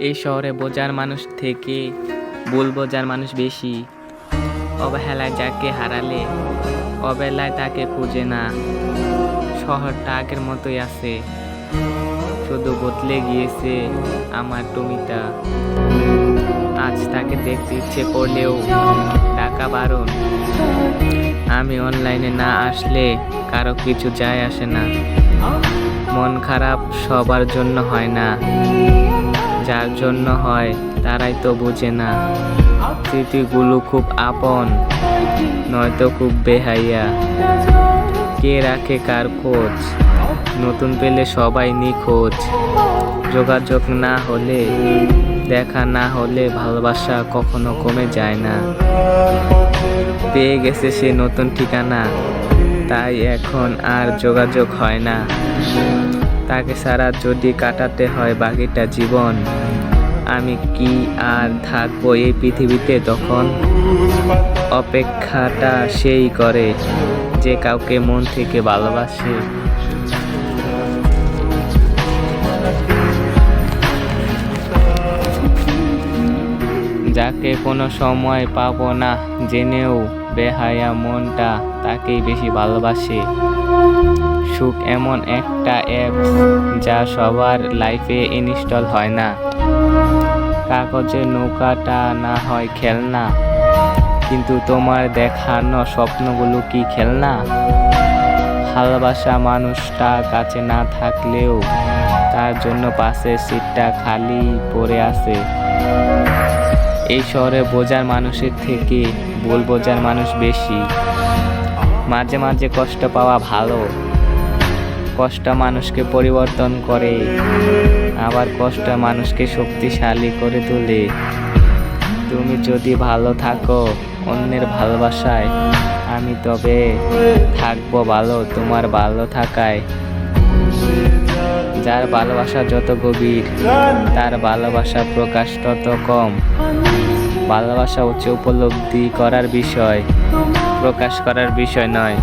এই শহরে বোঝার মানুষ থেকে ভুল বোঝার মানুষ বেশি। অবহেলায় যাকে হারালে, অবহেলায় তাকে খুঁজে না। শহরটা আগের মতোই আছে। শুধু বদলে গিয়েছে আমার টমিটা। আজ তাকে দেখতে ইচ্ছে করলেও টাকা বারণ। আমি অনলাইনে না আসলে কারও কিছু যায় আসে না। মন খারাপ সবার জন্য হয় না। যার জন্য হয়, তারাই তো বোঝে না। স্মৃতিগুলো খুব আপন, নয়তো খুব বেহাইয়া। কে রাখে কার খোঁজ? নতুন পেলে সবাই নিখোঁজ। যোগাযোগ না হলে, দেখা না হলে ভালোবাসা কখনো কমে যায় না। পেয়ে গেছে সে নতুন ঠিকানা, তাই এখন আর যোগাযোগ হয় না। তাকে ছাড়া যদি কাটাতে হয় বাকিটা জীবন, আমি কি আর থাকব এই পৃথিবীতে তখন? অপেক্ষাটা সেই করে যে কাউকে মন থেকে ভালোবাসে। যাকে কোনো সময় পাবো না, জেনেও বেহায়া মনটা তাকেই বেশি ভালোবাসে। সুখ এমন একটা অ্যাপ যা সবার লাইফে ইনস্টল হয় না। কাগজের নৌকাটা না হয় খেলনা, কিন্তু তোমার দেখানো স্বপ্নগুলো কি খেলনা? ভালোবাসা মানুষটা কাছে না থাকলেও তার জন্য পাশের সিটটা খালি পড়ে আছে। এই শহরে বোঝার মানুষের থেকে ভুল বোঝার মানুষ বেশি। মাঝে মাঝে কষ্ট পাওয়া ভালো। কষ্ট মানুষকে পরিবর্তন করে, আবার কষ্ট মানুষকে শক্তিশালী করে তোলে। তুমি যদি ভালো থাকো অন্যের ভালোবাসায়, আমি তবে থাকব ভালো, তোমার ভালো থাকায়। যার ভালোবাসা যত গভীর, তার ভালোবাসা প্রকাশ তত কম। ভালোবাসা হচ্ছে উপলব্ধি করার বিষয়। প্রকাশ করার বিষয় নয়।